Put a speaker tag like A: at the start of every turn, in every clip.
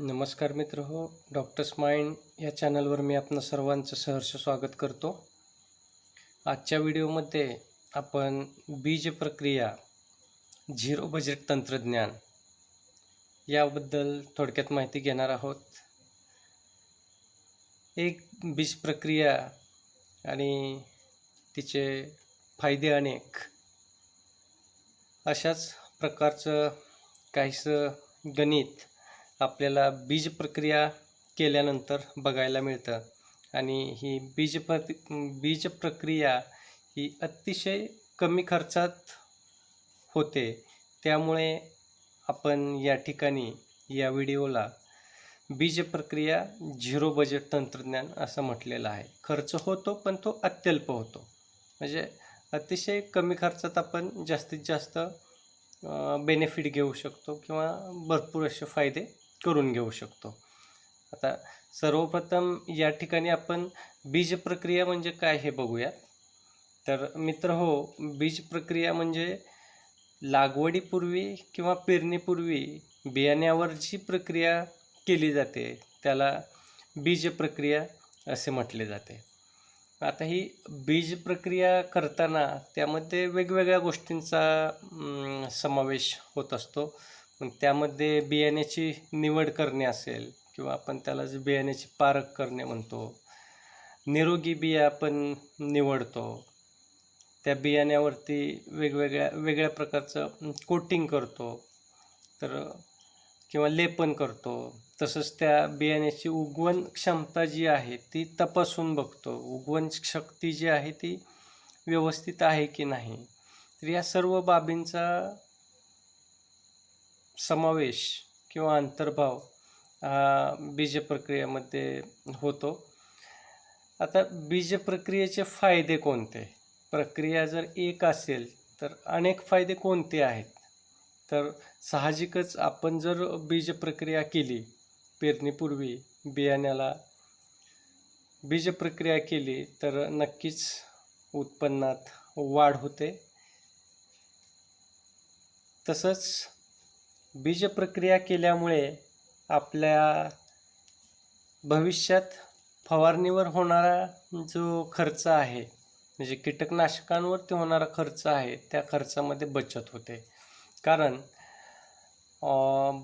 A: नमस्कार मित्र हो डॉक्टर्स माइंड या चॅनलवर मी आपलं सर्वांचं सहर्ष स्वागत करतो. आजच्या व्हिडिओमध्ये आपण बीज प्रक्रिया झिरो बजेट तंत्रज्ञान याबद्दल थोडक्यात माहिती घेणार आहोत. एक बीज प्रक्रिया आणि तिचे फायदे अनेक. अशाच प्रकारचं काहीसं गणित आपल्याला बीज प्रक्रिया केल्यानंतर बघायला मिळतं. आणि ही बीज प्रति बीज प्रक्रिया ही अतिशय कमी खर्चात होते. त्यामुळे आपण या ठिकाणी या व्हिडिओला बीज प्रक्रिया झिरो बजेट तंत्रज्ञान असं म्हटलेलं आहे. खर्च होतो पण तो अत्यल्प होतो. म्हणजे अतिशय कमी खर्चात आपण जास्तीत जास्त बेनिफिट घेऊ शकतो किंवा भरपूर असे फायदे करून घेऊ शकतो. आता सर्वप्रथम या ठिकाणी आपण बीज प्रक्रिया म्हणजे काय हे बघूया तर मित्र हो बीज प्रक्रिया म्हणजे लागवडीपूर्वी किंवा पेरणीपूर्वी बियाण्यावर जी प्रक्रिया केली जाते त्याला बीज प्रक्रिया असे म्हटले जाते. आता ही बीज प्रक्रिया करताना त्यामध्ये वेगवेगळ्या गोष्टींचा समावेश होत असतो. मग त्यामध्ये बियाण्याची निवड करणे असेल किंवा आपण त्याला जे बियाण्याची पारख करणे म्हणतो निरोगी बिया आपण निवडतो. त्या बियाण्यावरती वेगवेगळ्या वेगळ्या प्रकारचं कोटिंग करतो तर किंवा लेपन करतो. तसंच त्या बियाण्याची उगवण क्षमता जी आहे ती तपासून बघतो. उगवण शक्ती जी आहे ती व्यवस्थित आहे की नाही? तर या सर्व बाबींचा समावेश किंवा अंतर्भाव हा बीज प्रक्रियेमध्ये होतो. आता बीज प्रक्रियेचे फायदे कोणते? प्रक्रिया जर एक असेल तर अनेक फायदे कोणते आहेत? तर साहजिकच आपण जर बीज प्रक्रिया केली पेरणीपूर्वी बियाण्याला बीज प्रक्रिया केली तर नक्कीच उत्पन्नात वाढ होते. तसंच बीजप्रक्रिया केल्यामुळे आपल्या भविष्यात फवारणीवर होणारा जो खर्च आहे म्हणजे कीटकनाशकांवरती होणारा खर्च आहे त्या खर्चामध्ये बचत होते. कारण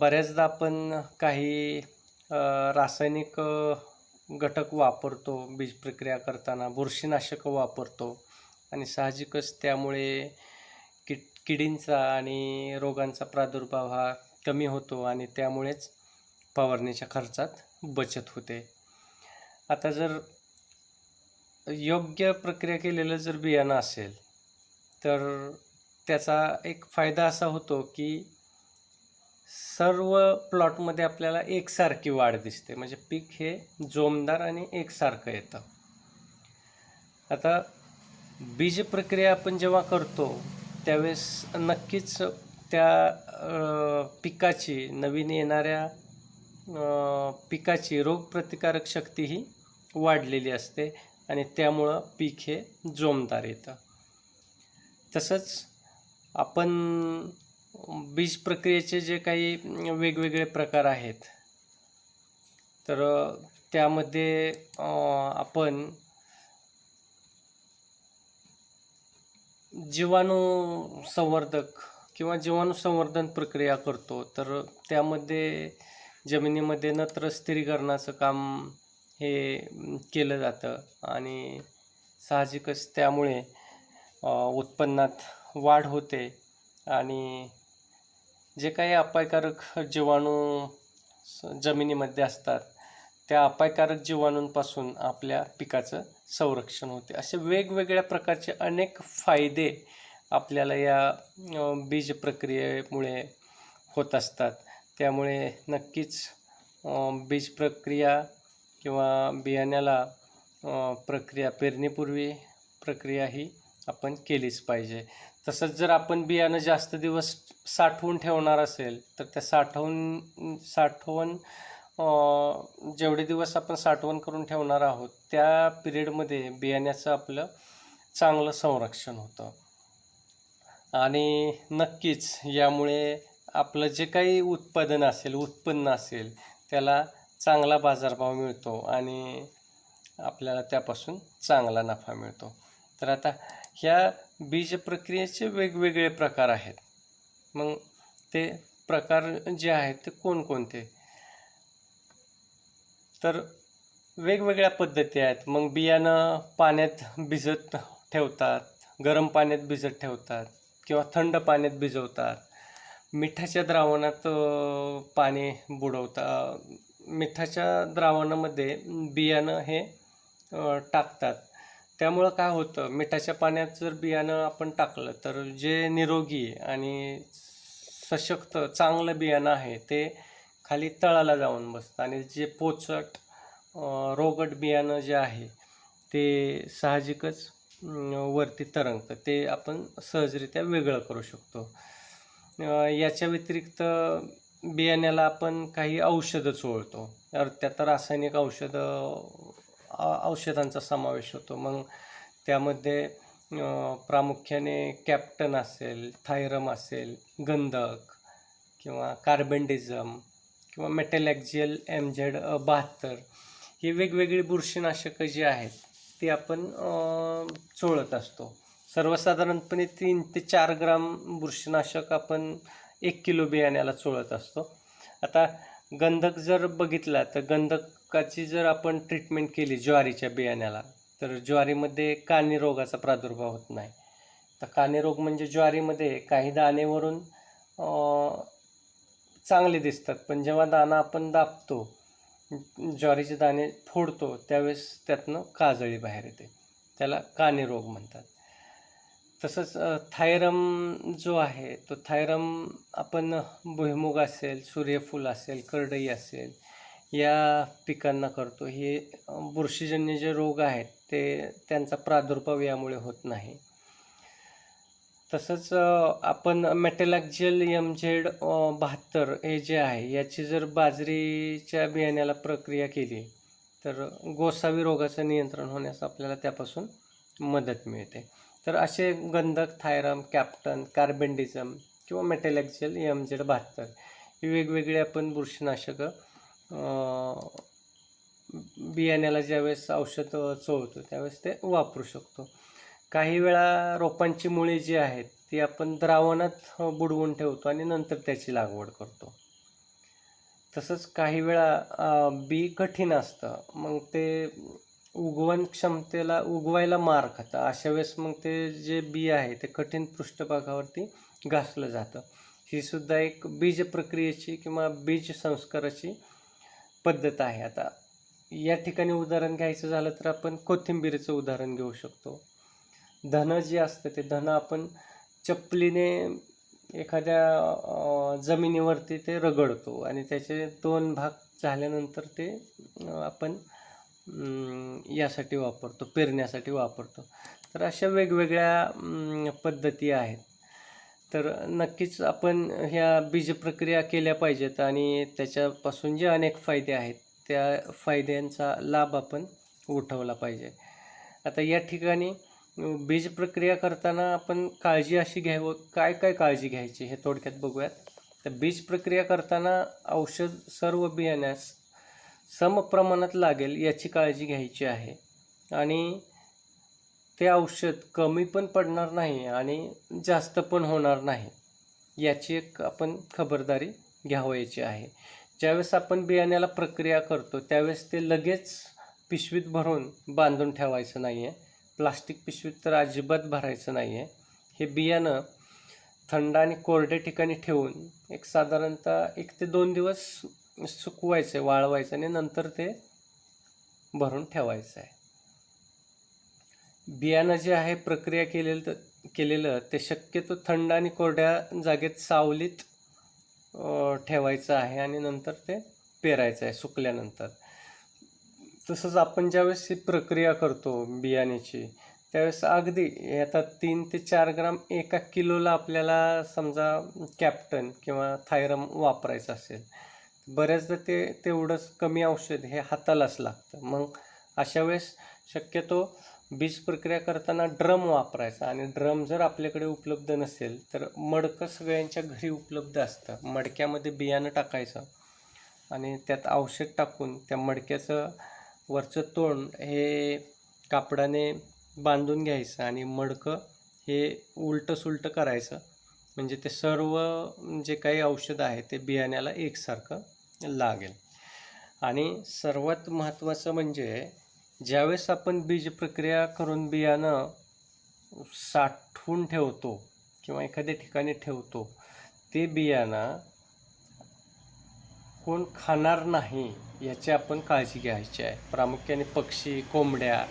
A: बऱ्याचदा आपण काही रासायनिक घटक वापरतो बीज प्रक्रिया करताना बुरशीनाशकं वापरतो आणि साहजिकच त्यामुळे किडींचा आणि रोगांचा प्रादुर्भाव हा कमी होतो आणि त्यामुळेच फवारणीच्या खर्चात बचत होते. आता जर योग्य प्रक्रिया केलेलं जर बियाणं असेल तर त्याचा एक फायदा असा होतो की सर्व प्लॉटमध्ये आपल्याला एकसारखी वाढ दिसते. म्हणजे पीक हे जोमदार आणि एकसारखं येतं. आता बीज प्रक्रिया आपण जेव्हा करतो त्यावेळेस नक्कीच त्या पिकाची नवीन येणाऱ्या पिकाची रोगप्रतिकारक शक्ती ही वाढलेली असते आणि त्यामुळं पीक हे जोमदार येतं. तसंच आपण बीज प्रक्रियेचे जे काही वेगवेगळे प्रकार आहेत तर त्यामध्ये आपण जीवाणू संवर्धक किंवा जीवाणू संवर्धन प्रक्रिया करतो तर त्यामध्ये जमिनीमध्ये नत्र स्थिरीकरणाचं काम हे केलं जातं आणि साहजिकच त्यामुळे उत्पन्नात वाढ होते आणि जे काही अपायकारक जीवाणू स- जमिनीमध्ये असतात त्या अपायकारक जीवाणूंपासून आपल्या पिकाचं संरक्षण होते. असे वेगवेगळ्या प्रकारचे अनेक फायदे आपल्याला या बीज प्रक्रियेमुळे होत असतात. त्यामुळे नक्कीच बीज प्रक्रिया किंवा बियाण्याला प्रक्रिया पेरणीपूर्वी प्रक्रिया ही आपण केलीच पाहिजे. तसंच जर आपण बियाणं जास्त दिवस साठवून ठेवणार असेल तर त्या साठवून साठवण जेवढे दिवस आपण साठवण करून ठेवणार आहोत त्या पिरियडमध्ये बियाण्याचं आपलं चांगलं संरक्षण होतं. आणि नक्कीच यामुळे आपलं जे काही उत्पादन असेल उत्पन्न असेल त्याला चांगला बाजारभाव मिळतो आणि आपल्याला त्यापासून चांगला नफा मिळतो. तर आता ह्या बीज प्रक्रियेचे वेगवेगळे प्रकार आहेत. मग ते प्रकार जे आहेत ते कोणकोणते? तर वेगवेगळ्या पद्धती आहेत. मग बियाणं पाण्यात भिजत ठेवतात गरम पाण्यात भिजत ठेवतात किंवा थंड पाण्यात भिजवतात. मिठाच्या द्रावणात पाणी बुडवता मिठाच्या द्रावणामध्ये बियाणं हे टाकतात. त्यामुळं काय होतं मिठाच्या पाण्यात जर बियाणं आपण टाकलं तर जे निरोगी आणि सशक्त चांगलं बियाणं आहे ते खाली तळाला जाऊन बसतं. आणि जे पोचट रोगट बियाणं जे आहे ते साहजिकच वरती तरंगतं. ते आपण सहजरित्या वेगळं करू शकतो. याच्या व्यतिरिक्त बियाण्याला आपण काही औषधं चोळतो. तर त्यात रासायनिक औषधं औषधांचा समावेश होतो. मग त्यामध्ये प्रामुख्याने कॅप्टन असेल थायरम असेल गंधक किंवा कार्बेंडिझम किंवा मेटॅलॅक्झियल एम झेड बहात्तर ही वेगवेगळी बुरशीनाशकं जी आहेत ती आपण चोळत असतो. सर्वसाधारणपणे तीन ते चार ग्राम बुरशीनाशक आपण एक किलो बियाण्याला चोळत असतो. आता गंधक जर बघितला तर गंधकाची जर आपण ट्रीटमेंट केली ज्वारीच्या बियाण्याला तर ज्वारीमध्ये कानी रोगाचा प्रादुर्भाव होत नाही. तर कानी रोग म्हणजे ज्वारीमध्ये काही दाणेवरून चांगले दिसतात. पण जेव्हा दाणा आपण दाबतो ज्वारीचे दाणे फोडतो त्यावेळेस त्यातनं काजळी बाहेर येते. त्याला काने रोग म्हणतात. तसंच थायरम जो आहे तो थायरम आपण भुईमुग असेल सूर्यफूल असेल करडई असेल या पिकांना करतो. हे बुरशीजन्य जे रोग आहेत ते त्यांचा प्रादुर्भाव यामुळे होत नाही. तसंच आपण मेटेलॅक्झियल एम झेड बहात्तर हे जे आहे याची जर बाजरीच्या बियाण्याला प्रक्रिया केली तर गोसावी रोगाचं नियंत्रण होण्यास आपल्याला त्यापासून मदत मिळते. तर असे गंधक थायरम कॅप्टन कार्बेंडिझम किंवा मेटेलॅक्झियल एम झेड बहात्तर ही वेगवेगळी आपण बुरशीनाशकं बियाण्याला ज्यावेळेस औषध चोळतो त्यावेळेस ते वापरू शकतो. काही वेळा रोपांची मुळे जी आहेत ती आपण द्रावणात बुडवून ठेवतो आणि नंतर त्याची लागवड करतो. तसंच काही वेळा बी कठीण असतं. मग ते उगवण क्षमतेला उगवायला मार खातं. अशा वेळेस मग ते जे बी आहे ते कठीण पृष्ठभागावरती घासलं जातं. ही सुद्धा एक बीज प्रक्रियेची किंवा बीज संस्काराची पद्धत आहे. आता या ठिकाणी उदाहरण घ्यायचं झालं तर आपण कोथिंबीरीचं उदाहरण घेऊ शकतो. धनं जे असतं ते धनं आपण चपलीने एखाद्या जमिनीवरती ते रगडतो आणि त्याचे दोन भाग झाल्यानंतर ते आपण यासाठी वापरतो पेरण्यासाठी वापरतो. तर अशा वेगवेगळ्या पद्धती आहेत. तर नक्कीच आपण ह्या बीजप्रक्रिया केल्या पाहिजेत आणि त्याच्यापासून जे अनेक फायदे आहेत त्या फायद्यांचा लाभ आपण उठवला पाहिजे. आता या ठिकाणी बीज प्रक्रिया करताना आपण काळजी अशी घ्यावं काय काय काळजी घ्यायची हे थोडक्यात बघूयात. तर बीज प्रक्रिया करताना औषध सर्व बियाण्यास समप्रमाणात लागेल याची काळजी घ्यायची आहे. आणि ते औषध कमी पण पडणार नाही आणि जास्त पण होणार नाही याची एक आपण खबरदारी घ्यावयाची आहे. ज्यावेळेस आपण बियाण्याला प्रक्रिया करतो त्यावेळेस ते लगेच पिशवीत भरून बांधून ठेवायचं नाही आहे प्लास्टिक पिशवीत तर अजिबात भरायचं नाही आहे हे बियाणं थंड आणि कोरड्या ठिकाणी ठेवून एक साधारणतः एक ते दोन दिवस सुकवायचं आहे वाळवायचं आणि नंतर ते भरून ठेवायचं आहे बियाणं जे आहे प्रक्रिया केलेलं केलेलं ते शक्यतो थंड आणि कोरड्या जागेत सावलीत ठेवायचं आहे आणि नंतर ते पेरायचं आहे सुकल्यानंतर. तसंच आपण ज्यावेळेस ही प्रक्रिया करतो बियाण्याची त्यावेळेस अगदी आता तीन ते चार ग्राम एका किलोला आपल्याला समजा कॅप्टन किंवा थायरम वापरायचं असेल बऱ्याचदा ते तेवढंच कमी औषध हे हातालाच लागतं. मग अशा वेळेस शक्यतो बीज प्रक्रिया करताना ड्रम वापरायचा आणि ड्रम जर आपल्याकडे उपलब्ध नसेल तर मडकं सगळ्यांच्या घरी उपलब्ध असतं. मडक्यामध्ये बियाणं टाकायचं आणि त्यात औषध टाकून त्या मडक्याचं वरचं तोंड हे कापडाने बांधून घ्यायचं आणि मडकं हे उलटं सुलटं करायचं. म्हणजे ते सर्व जे काही औषध आहे ते बियाण्याला एकसारखं लागेल. आणि सर्वात महत्त्वाचं म्हणजे ज्यावेळेस आपण बीज प्रक्रिया करून बियाणं साठवून ठेवतो किंवा एखाद्या ठिकाणी ठेवतो ते बियाणं कोण खाणार नाही याची आपण काळजी घ्यायची आहे. प्रामुख्याने पक्षी कोंबड्या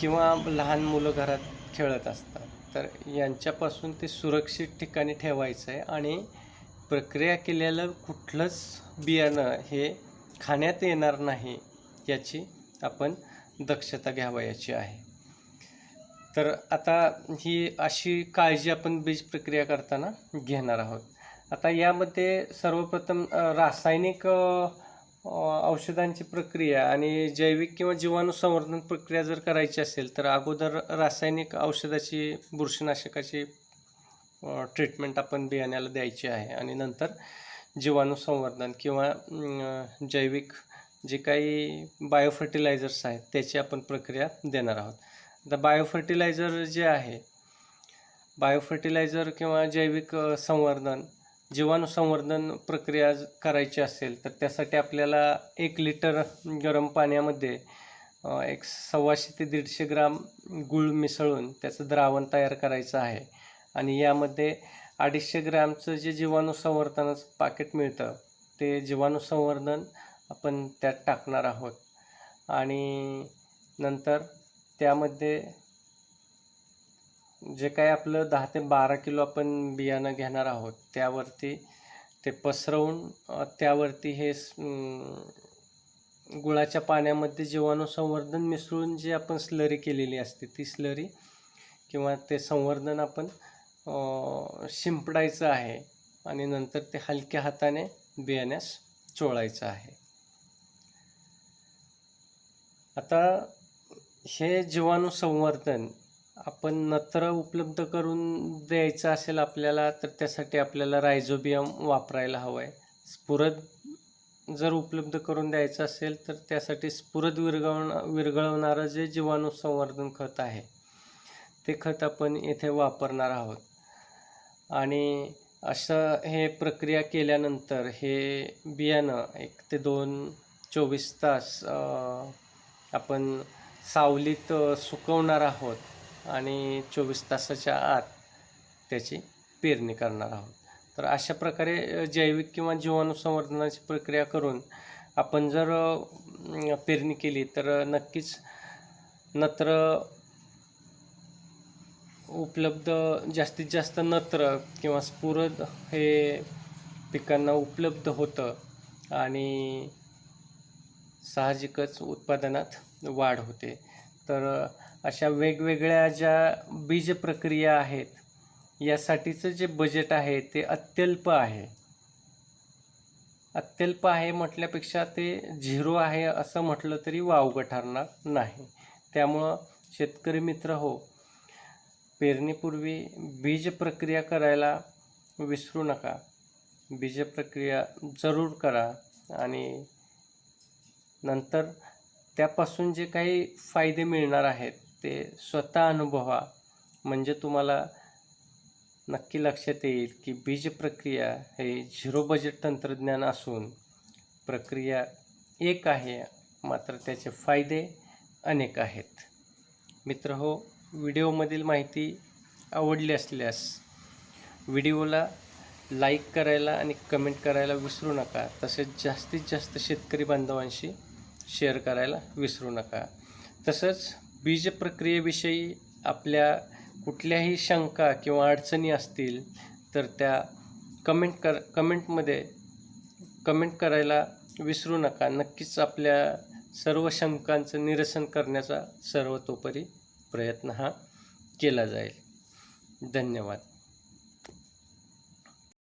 A: किंवा लहान मुलं घरात खेळत असतात. तर यांच्यापासून ते सुरक्षित ठिकाणी ठेवायचं आहे आणि प्रक्रिया केलेलं कुठलंच बियाणं हे खाण्यात येणार नाही याची आपण दक्षता घ्यावयाची आहे. तर आता ही अशी काळजी आपण बीज प्रक्रिया करताना घेणार आहोत. आता यामध्ये सर्वप्रथम रासायनिक औषधांची प्रक्रिया आणि जैविक किंवा जीवाणू संवर्धन प्रक्रिया जर करायची असेल तर अगोदर रासायनिक औषधाची बुरशीनाशकाची ट्रीटमेंट आपण बियाण्याला द्यायची आहे. आणि नंतर जीवाणू संवर्धन किंवा जैविक जे काही बायोफर्टिलायझर्स आहेत त्याची आपण प्रक्रिया देणार आहोत. आता बायोफर्टिलायझर जे आहे बायोफर्टिलायझर किंवा जैविक संवर्धन जीवाणू संवर्धन प्रक्रिया करायची असेल तर त्यासाठी आपल्याला एक लिटर गरम पाण्यामध्ये एक सव्वाशे ते दीडशे ग्राम गूळ मिसळून त्याचं द्रावण तयार करायचं आहे. आणि यामध्ये अडीचशे ग्रॅमचं जे जीवाणू संवर्धनाचं पाकिट मिळतं ते जीवाणू संवर्धन आपण त्यात टाकणार आहोत. आणि नंतर त्यामध्ये जे काय आपलं दहा ते बारा किलो आपण बियाणं घेणार आहोत त्यावरती ते पसरवून त्यावरती हे गुळाच्या पाण्यामध्ये जीवाणू संवर्धन मिसळून जी आपण स्लरी केलेली असते ती स्लरी किंवा ते संवर्धन आपण शिंपडायचं आहे आणि नंतर ते हलक्या हाताने बियाण्यास चोळायचं आहे. आता हे जीवाणू संवर्धन आपण नत्र उपलब्ध करून द्यायचं असेल आपल्याला तर त्यासाठी आपल्याला रायझोबियम वापरायला हवं आहे स्फुरद जर उपलब्ध करून द्यायचं असेल तर त्यासाठी स्फुरद विरगवण विरघळवणारं जे जीवाणू संवर्धन खत आहे ते खत आपण येथे वापरणार आहोत. आणि असं हे प्रक्रिया केल्यानंतर हे बियाणं एक ते दोन चोवीस तास आपण सावलीत सुकवणार आहोत. आणि चोवीस तासाच्या आत त्याची पेरणी करणार आहोत. तर अशा प्रकारे जैविक किंवा जीवाणू संवर्धनाची प्रक्रिया करून आपण जर पेरणी केली तर नक्कीच नत्र उपलब्ध जास्तीत जास्त नत्र किंवा स्फुरद हे पिकांना उपलब्ध होतं आणि साहजिकच उत्पादनात वाढ होते. तर अशा वेगवेगळ्या ज्या बीज प्रक्रिया आहेत यासाठीचं जे बजेट आहे ते अत्यल्प आहे. अत्यल्प आहे म्हटल्यापेक्षा ते झिरो आहे असं म्हटलं तरी वावगं ठरणार नाही. त्यामुळं शेतकरी मित्र हो पेरणीपूर्वी बीज प्रक्रिया करायला विसरू नका. बीज प्रक्रिया जरूर करा आणि नंतर त्यापासून जे काही फायदे मिळणार आहेत ते स्वतः अनुभवा. म्हणजे तुम्हाला नक्की लक्षात येईल की बीज प्रक्रिया हे झिरो बजेट तंत्रज्ञान असून प्रक्रिया एक आहे मात्र त्याचे फायदे अनेक आहेत. मित्र हो व्हिडिओमधील माहिती आवडली असल्यास व्हिडिओला लाईक करायला आणि कमेंट करायला विसरू नका. तसेच जास्तीत जास्त शेतकरी बांधवांशी शेअर करायला विसरू नका. तसंच बीज प्रक्रियेविषयी आपल्या कुठल्याही शंका किंवा अडचणी असतील तर त्या कमेंट कर कमेंटमध्ये कमेंट करायला विसरू नका. नक्कीच आपल्या सर्व शंकांचं निरसन करण्याचा सर्वतोपरी प्रयत्न हा केला जाईल. धन्यवाद.